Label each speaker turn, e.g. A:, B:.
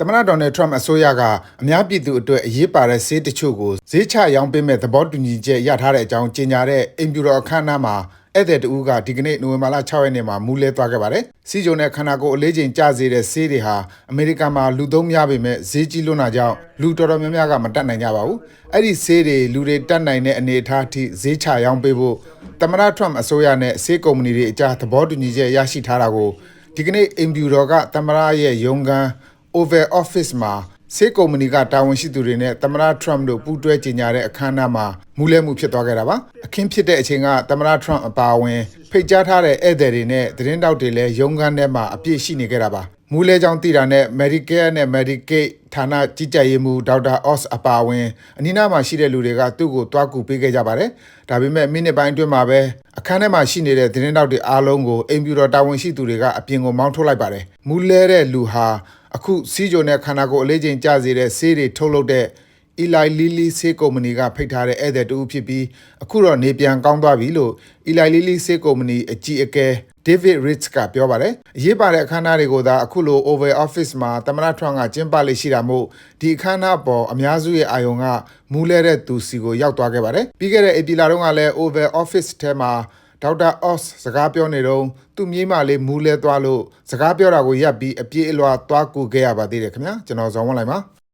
A: သမ္မတဒေါ်နယ်ထရမ့်အစိုးရကအများပြည်သူအတွက်အရေးပါတဲ့ဈေးတချို့ကိုဈေးချရောင်းပေးမဲ့သဘောတူညီချက်ရထားတဲ့အကြောင်းကြေညာတဲ့အိမ်ပြူတော်အခမ်းအနားမှာဧည့်သည်တူကဒီကနေ့နိုဝင်ဘာလ6ရက်နေ့မှာမူးလဲသွားခဲ့ပါတယ်။စီဂျုံနဲ့ခန္ဓာကိုယ်အလေးချိန်ကျစေတဲ့ဆေးတွေဟာအမေရိကန်မှာလူသုံးများပေမဲ့ဈေးကြီးလွန်းတာကြောင့်လူတော်တော်များများကမတက်နိုင်ကြပါဘူး။အဲ့ဒီဆေးတွေလူတွေတက်နိုင်တဲ့အနေအထားအထိဈေးချရောင်းပေးဖို့သမ္မတထရမ့်အစိုးရနဲ့ဆေးကုမ္ပဏီတွေအကြားသဘောတူညီချက်ရရှိထားတာကိုဒီကနေ့အိမ်ပြူတော်ကသမ္မတရဲ့ရုံးခန်း Oval Office မှာဆေးကုမ္ပဏီကတာဝန်ရှိသူတွေနဲ့သမ္မတထရမ့်တို့ပူးတွဲကြေညာတဲ့အခမ်းအနားမှာမူးလဲမှုဖြစ်သွားခဲ့တာပါအခင်းဖြစ်တဲ့အချိန်ကသမ္မတထရမ့်အပါအဝင်ဖိတ်ကြားထားတဲ့ဧည့်သည်တွေနဲ့သတင်းတောက်တွေလည်းရုံးခန်းထဲမှာအပြည့်ရှိနေခဲ့တာပါမူးလဲကြောင်းတည်တာနဲ့ Medicare နဲ့ Medicaid ဌာနကြီးကြပ်ရေးမှူးဒေါက်တာ Oz အပါအဝင်အနီးနားမှာရှိတဲ့လူတွေကသူ့ကိုတွားကူပေးခဲ့ကြပါတယ်ဒါပေမဲ့မိနစ်ပိုင်းအတွင်းမှာပဲအခန်းထဲမှာရှိနေတဲ့သတင်းတောက်တွေအားလုံးကိုအိမ်ပြူတော်တာဝန်ရှိသူတွေကအပြင်ကိုမောင်းထုတ်လိုက်ပါတယ်မူးလဲတဲ့လူဟာ အခုစီးကြုံတဲ့ခန္ဓာကိုယ်အလေးချိန်ကျစေတဲ့ဆေးတွေထုတ်လုပ်တဲ့ Eli Lilly ဆေးကုမ္ပဏီကဖိတ်ထားတဲ့ဧည့်သည်တူဖြစ်ပြီးအခုတော့နေပြန်ကောင်းသွားပြီလို့ Eli Lilly ဆေးကုမ္ပဏီအကြီးအကဲ David Ritz ကပြောပါတယ်။အရေးပါတဲ့အခမ်းအနားတွေကိုသာအခုလို Oval Office မှာသမ္မတထရမ့်ကကျင်းပလေ့ရှိတာမို့ဒီအခမ်းအနားပေါ်အများစုရဲ့အာရုံကမူးလဲတဲ့သူစီကိုရောက်သွားခဲ့ပါတယ်။ပြီးခဲ့တဲ့ဧပြီလတုန်းကလည်း Oval Office ထဲမှာ ဒေါက်တာ Oz စကားပြောနေတော့သူ့မြေးမလေးမူးလဲသွားလို့စကားပြောတာကိုရပ်ပြီးအပြေးအလွှာသွားကူခဲ့ရပါသေးတယ်ခင်ဗျာကျွန်တော်ဇော်ဝင်းလိုက်ပါ